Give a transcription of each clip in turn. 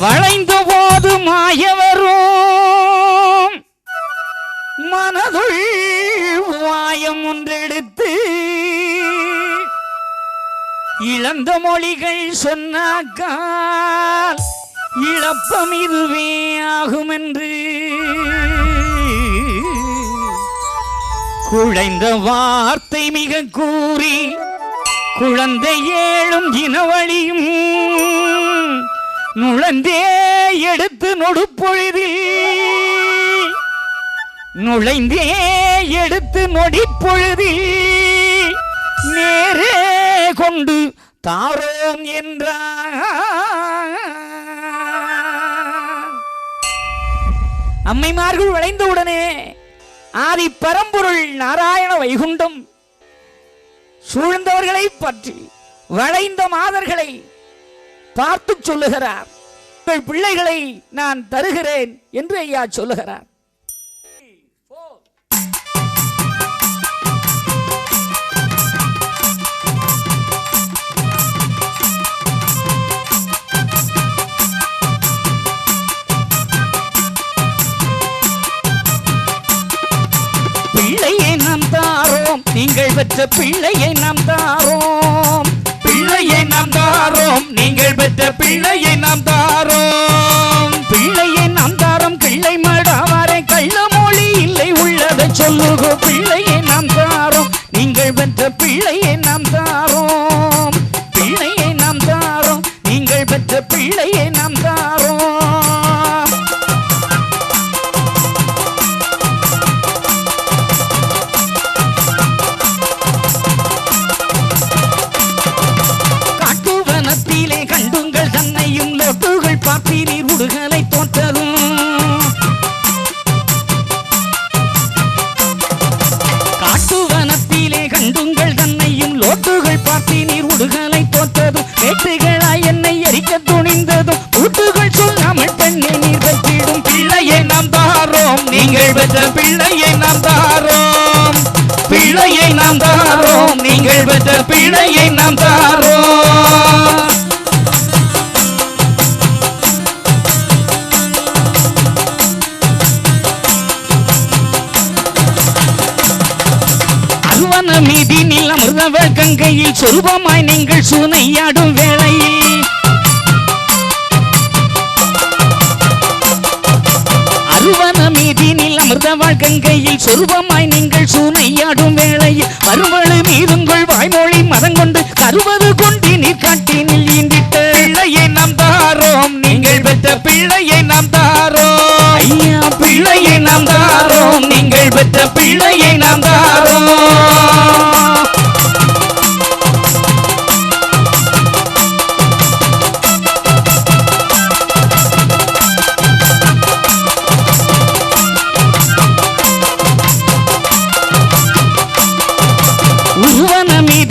வளைந்து போது மாயவரும் மனதுள் வாயம் ஒன்றெடுத்து இழந்த மொழிகள் சொன்னாக்கால் இழப்பம் இதுவே ஆகும் என்று குழைந்த வார்த்தை மிக கூறி குழந்தை ஏழும் இனவழியும் நுழந்தே எடுத்து நொடுப்பொழுதில். நுழைந்தே எடுத்து நொடிப்பொழுதில். நேரே கொண்டு தாரோம் என்றார் அம்மைமார்கள் விளைந்தவுடனே ஆதி பரம்பொருள் நாராயண வைகுண்டம் சூழ்ந்தவர்களை பற்றி வளைந்த மாதர்களை பார்த்து சொல்லுகிறார். உங்கள் பிள்ளைகளை நான் தருகிறேன் என்று ஐயா சொல்லுகிறார். பிள்ளையை நாம் தாரோம். நீங்கள் பெற்ற பிள்ளையை நாம் தாரோம். பிள்ளையை நாம் தாரோம். நீங்கள் பிள்ளையை நாம் தாரோம். பிள்ளையை நாம் தாரோம். கிள்ளை மடாவாரை கள்ள மொழி இல்லை உள்ளதை சொல்லுகோ. பிள்ளையை நாம் தாரோம். நீங்கள் பெற்ற பிள்ளையை நாம் தாரோம். பிள்ளையை நாம் தாரோம். நீங்கள் பெற்ற பிள்ளையை நாம் தாரோம். நீங்கள் பெற்ற பிள்ளையை நாம் தாரோம். பிள்ளையை நாம் தாரோம். நீங்கள் பெற்ற பிள்ளையை நாம் தாரோம். மீதி மீதினில் அமிர்தவள் கங்கையில் சொருபமாய் நீங்கள் சூனையாடும். மீதினில் கங்கையில் சொருபமாய் நீங்கள் சூனையாடும் வேளையில் மறுவழு மீதுங்கள் வாய்மொழி மதங்கொண்டு கருவது கொண்டு நீர் காட்டின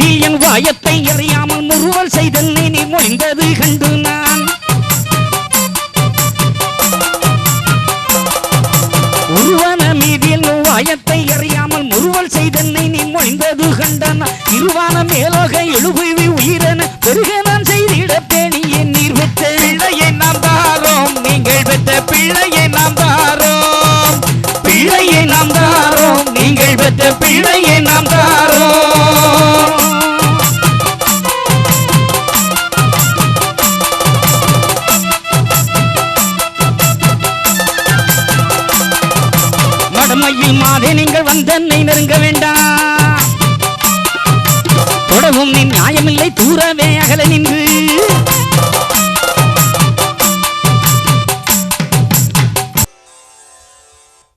என் வாயத்தை எறியாமல் முறுவல் செய்தன்னை நீ மொழிந்தது கண்டு நான். உருவன மீதி வாயத்தை எறியாமல் முறுவல் செய்தன்னை நீ மொழிந்தது கண்டான். இருவான மேலோக எழுபுவி உயிரென பெருக நான் செய்திட பேணியே நீர் பெற்ற பிள்ளையை நாம் தாரோம் நீங்கள் பெற்ற பிள்ளையை நாம் தாரோம். பிள்ளையை நாம் தாரோம் நீங்கள் பெற்ற பிள்ளையை நாம் தாரோம் மையில் மாதே நீங்கள் வந்தன்னை நெருங்க வேண்டாம். தொடவும் நீ நியாயமில்லை தூரவே அகல நின்று.